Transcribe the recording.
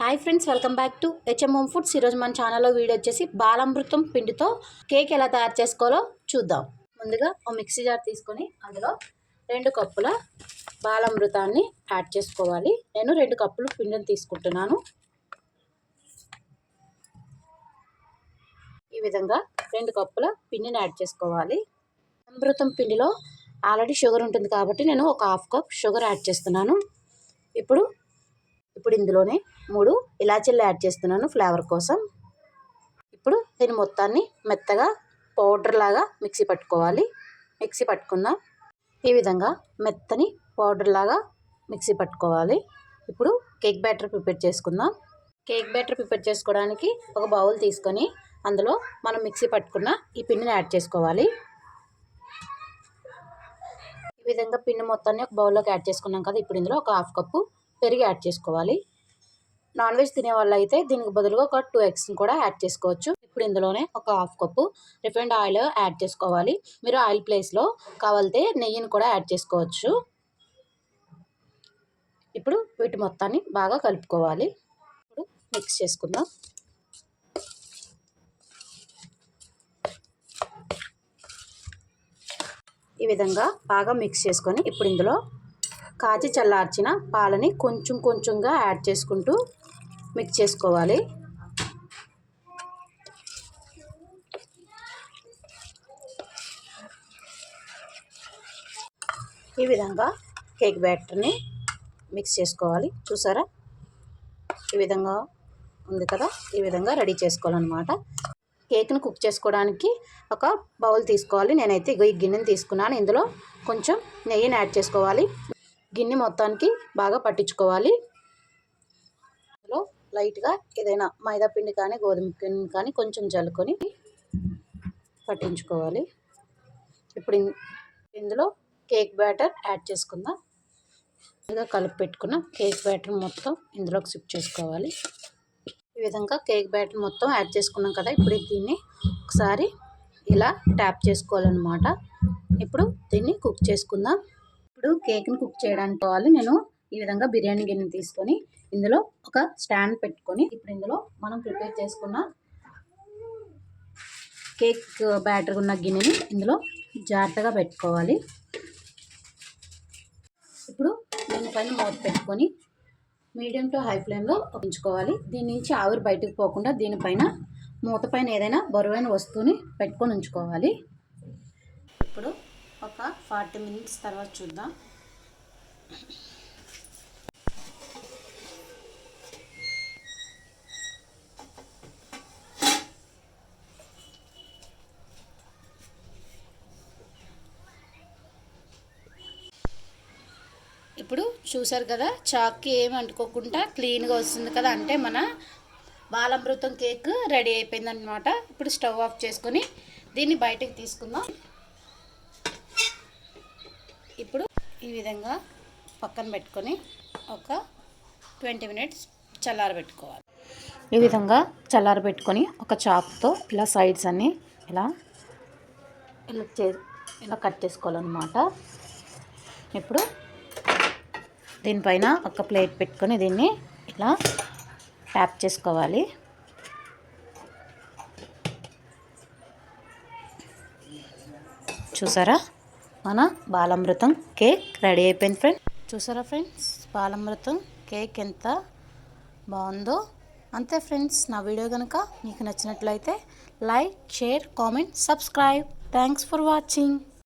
Hi friends welcome back to HM home foods ఈరోజు మన ఛానల్లో వీడియో వచ్చేసి బాలామృతం పిండితో కేక్ ఎలా తయారు చేసుకోవాలో చూద్దాం. ముందుగా ఒక మిక్సీ జార్ తీసుకొని అందులో రెండు కప్పుల బాలామృతాన్ని యాడ్ చేసుకోవాలి. నేను రెండు కప్పులు పిండిని తీసుకుంటున్నాను. ఈ విధంగా రెండు కప్పుల పిండిని యాడ్ చేసుకోవాలి. అమృతం పిండిలో ఆల్రెడీ షుగర్ ఉంటుంది కాబట్టి నేను ఒక హాఫ్ కప్ షుగర్ యాడ్ చేస్తున్నాను. ఇప్పుడు ఇప్పుడు ఇందులోనే మూడు ఇలాచీలు యాడ్ చేస్తున్నాను ఫ్లేవర్ కోసం. ఇప్పుడు దీని మొత్తాన్ని మెత్తగా పౌడర్ లాగా మిక్సీ పట్టుకోవాలి. మిక్సీ పట్టుకుందాం. ఈ విధంగా మెత్తని పౌడర్ లాగా మిక్సీ పట్టుకోవాలి. ఇప్పుడు కేక్ బ్యాటర్ ప్రిపేర్ చేసుకుందాం. కేక్ బ్యాటర్ ప్రిపేర్ చేసుకోవడానికి ఒక బౌల్ తీసుకొని అందులో మనం మిక్సీ పట్టుకున్న ఈ పిండిని యాడ్ చేసుకోవాలి. ఈ విధంగా పిండి మొత్తాన్ని ఒక బౌల్లోకి యాడ్ చేసుకున్నాం కదా ఇప్పుడు ఇందులో ఒక హాఫ్ కప్పు పెరుగు యాడ్ చేసుకోవాలి. నాన్ వెజ్ తినే వాళ్ళు అయితే దీనికి బదులుగా ఒక టూ ఎగ్స్ని కూడా యాడ్ చేసుకోవచ్చు. ఇప్పుడు ఇందులోనే ఒక half cup refined oil add చేసుకోవాలి. మీరు ఆయిల్ ప్లేస్లో కావాలితే నెయ్యిని కూడా యాడ్ చేసుకోవచ్చు. ఇప్పుడు వీటి మొత్తాన్ని బాగా కలుపుకోవాలి. ఇప్పుడు మిక్స్ చేసుకుందాం. ఈ విధంగా బాగా మిక్స్ చేసుకొని ఇప్పుడు ఇందులో కాచి చల్లార్చిన పాలని కొంచెం కొంచెంగా యాడ్ చేసుకుంటూ మిక్స్ చేసుకోవాలి. ఈ విధంగా కేక్ బ్యాటర్ని మిక్స్ చేసుకోవాలి. చూసారా? ఈ విధంగా ఉంది కదా? ఈ విధంగా రెడీ చేసుకోవాలన్నమాట. కేక్ని కుక్ చేసుకోవడానికి ఒక బౌల్ తీసుకోవాలి. నేనైతే ఈ గిన్నెని తీసుకున్నాను. ఇందులో కొంచెం నెయ్యిని యాడ్ చేసుకోవాలి. గిన్నె మొత్తానికి బాగా పట్టించుకోవాలి. లైట్గా ఏదైనా మైదాపిండి కానీ గోధుమ పిండి కానీ కొంచెం జల్లుకొని పట్టించుకోవాలి. ఇప్పుడు ఇందులో కేక్ బ్యాటర్ యాడ్ చేసుకుందాం. ఇలా కలిపి పెట్టుకున్న కేక్ బ్యాటర్ మొత్తం ఇందులోకి సిప్ చేసుకోవాలి. ఈ విధంగా కేక్ బ్యాటర్ మొత్తం యాడ్ చేసుకున్నాం కదా ఇప్పుడు దీన్ని ఒకసారి ఇలా ట్యాప్ చేసుకోవాలన్నమాట. ఇప్పుడు దీన్ని కుక్ చేసుకుందాం. ఇప్పుడు కేక్ని కుక్ చేయడానికి కావాలి. నేను ఈ విధంగా బిర్యానీ గిన్నె తీసుకొని ఇందులో ఒక స్టాండ్ పెట్టుకొని ఇప్పుడు ఇందులో మనం ప్రిపేర్ చేసుకున్న కేక్ బ్యాటర్ ఉన్న గిన్నెని ఇందులో జాగ్రత్తగా పెట్టుకోవాలి. ఇప్పుడు దీనిపైన మూత పెట్టుకొని మీడియం టు హై ఫ్లేమ్లో ఉంచుకోవాలి. దీని నుంచి ఆవిరి బయటకు పోకుండా దీనిపైన మూత పైన ఏదైనా బరువైన వస్తువుని పెట్టుకొని ఉంచుకోవాలి. ఇప్పుడు ఒక ఫార్టీ మినిట్స్ తర్వాత చూద్దాం. ఇప్పుడు చూసారు కదా చాక్కి ఏమి అంటుకోకుండా క్లీన్గా వస్తుంది కదా అంటే మన బాలామృతం కేక్ రెడీ అయిపోయిందనమాట ఇప్పుడు స్టవ్ ఆఫ్ చేసుకొని దీన్ని బయటకు తీసుకుందాం. ఇప్పుడు ఈ విధంగా పక్కన పెట్టుకొని ఒక ట్వంటీ మినిట్స్ చల్లారబెట్టుకోవాలి ఈ విధంగా చల్లారబెట్టుకొని ఒక చాప్తో ఇలా సైడ్స్ అన్నీ ఇలా ఇలా చే ఇలా కట్ చేసుకోవాలన్నమాట. ఇప్పుడు దీనిపైన ఒక ప్లేట్ పెట్టుకొని దీన్ని ఇలా ట్యాప్ చేసుకోవాలి. చూసారా? మన బాలామృతం కేక్ రెడీ అయిపోయింది ఫ్రెండ్. చూసారా ఫ్రెండ్స్? బాలామృతం కేక్ ఎంత బాగుందో. అంతే ఫ్రెండ్స్ నా వీడియో కనుక మీకు నచ్చినట్లయితే like share comment subscribe. Thanks for watching.